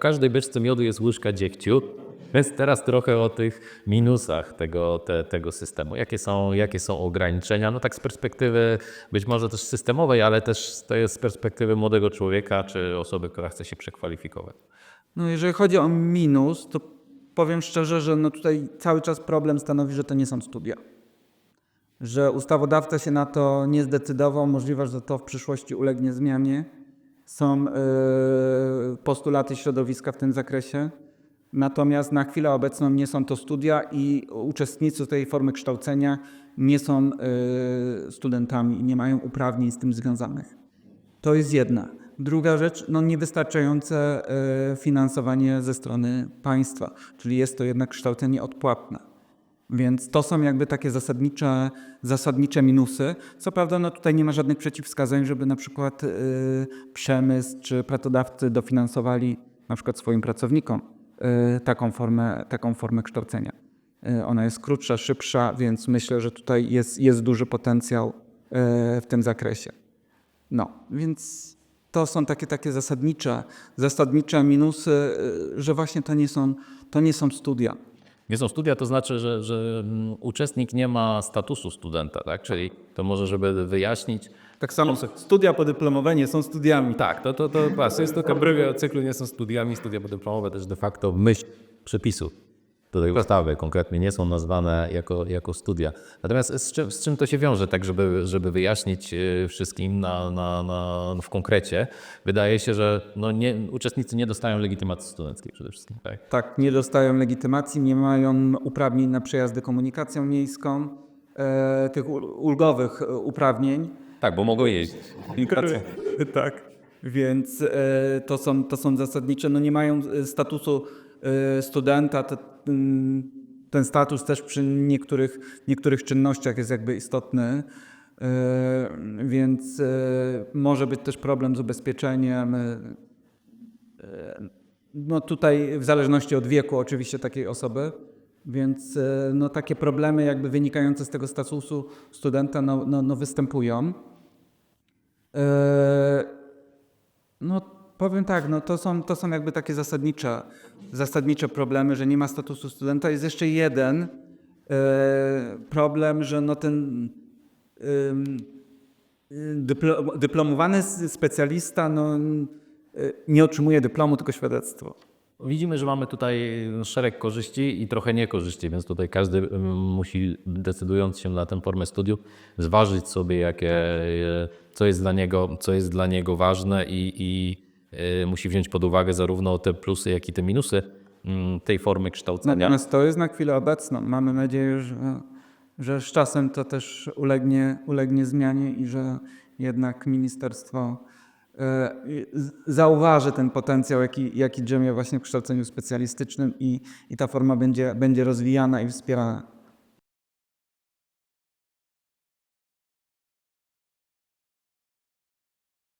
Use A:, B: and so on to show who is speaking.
A: każdej beczce miodu jest łyżka dziegciu. Więc teraz trochę o tych minusach tego, te, tego systemu. Jakie są, jakie są ograniczenia? No tak z perspektywy być może też systemowej, ale też to jest z perspektywy młodego człowieka czy osoby, która chce się przekwalifikować.
B: No jeżeli chodzi o minus, to powiem szczerze, że no tutaj cały czas problem stanowi, że to nie są studia. Że ustawodawca się na to nie zdecydował, możliwe, że to w przyszłości ulegnie zmianie. Są yy, postulaty środowiska w tym zakresie. Natomiast na chwilę obecną nie są to studia i uczestnicy tej formy kształcenia nie są yy, studentami nie mają uprawnień z tym związanych. To jest jedna. Druga rzecz, no niewystarczające e, finansowanie ze strony państwa, czyli jest to jednak kształcenie odpłatne. Więc to są jakby takie zasadnicze, zasadnicze minusy. Co prawda, no tutaj nie ma żadnych przeciwwskazań, żeby na przykład e, przemysł czy pracodawcy dofinansowali na przykład swoim pracownikom e, taką formę, taką formę kształcenia. E, Ona jest krótsza, szybsza, więc myślę, że tutaj jest, jest duży potencjał e, w tym zakresie. No, więc to są takie, takie zasadnicze, zasadnicze minusy, y, że właśnie to nie są, to nie są studia.
A: Nie są studia, to znaczy, że, że mm, uczestnik nie ma statusu studenta, tak? Czyli to może, żeby wyjaśnić,
C: Tak samo studia podyplomowe nie są studiami.
A: Tak, to, to, to właśnie jest taka brygę cyklu nie są studiami, studia podyplomowe też de facto myśl przepisu do tej ustawy konkretnie nie są nazwane jako, jako studia. Natomiast z czym, z czym to się wiąże, tak żeby, żeby wyjaśnić e, wszystkim na, na, na, w konkrecie? Wydaje się, że no nie, uczestnicy nie dostają legitymacji studenckiej przede wszystkim. Tak?
B: Tak, nie dostają legitymacji, nie mają uprawnień na przejazdy komunikacją miejską, e, tych ul- ulgowych e, uprawnień.
A: tak, bo mogą jeździć.
B: tak. Więc e, to, są, to są zasadnicze, no nie mają e, statusu studenta. To, mm, ten status też przy niektórych, niektórych czynnościach jest jakby istotny. E, Więc może być też problem z ubezpieczeniem. No tutaj w zależności od wieku oczywiście takiej osoby, więc no, takie problemy jakby wynikające z tego statusu studenta no, no, no występują. No powiem tak, no to są, to są jakby takie zasadnicze, zasadnicze problemy, że nie ma statusu studenta. Jest jeszcze jeden e, problem, że no ten dyplo, dyplomowany specjalista no, e, nie otrzymuje dyplomu, tylko świadectwo.
A: Widzimy, że mamy tutaj szereg korzyści i trochę niekorzyści, więc tutaj każdy mm, musi, decydując się na tę formę studiów, zważyć sobie, jakie, e, co, jest dla niego, co jest dla niego ważne i, i musi wziąć pod uwagę zarówno te plusy, jak i te minusy mm, tej formy kształcenia.
B: Natomiast to jest na chwilę obecną. Mamy nadzieję, że, że z czasem to też ulegnie, ulegnie zmianie i że jednak ministerstwo e, zauważy ten potencjał, jaki, jaki drzemie właśnie w kształceniu specjalistycznym i, i ta forma będzie, będzie rozwijana i wspiera,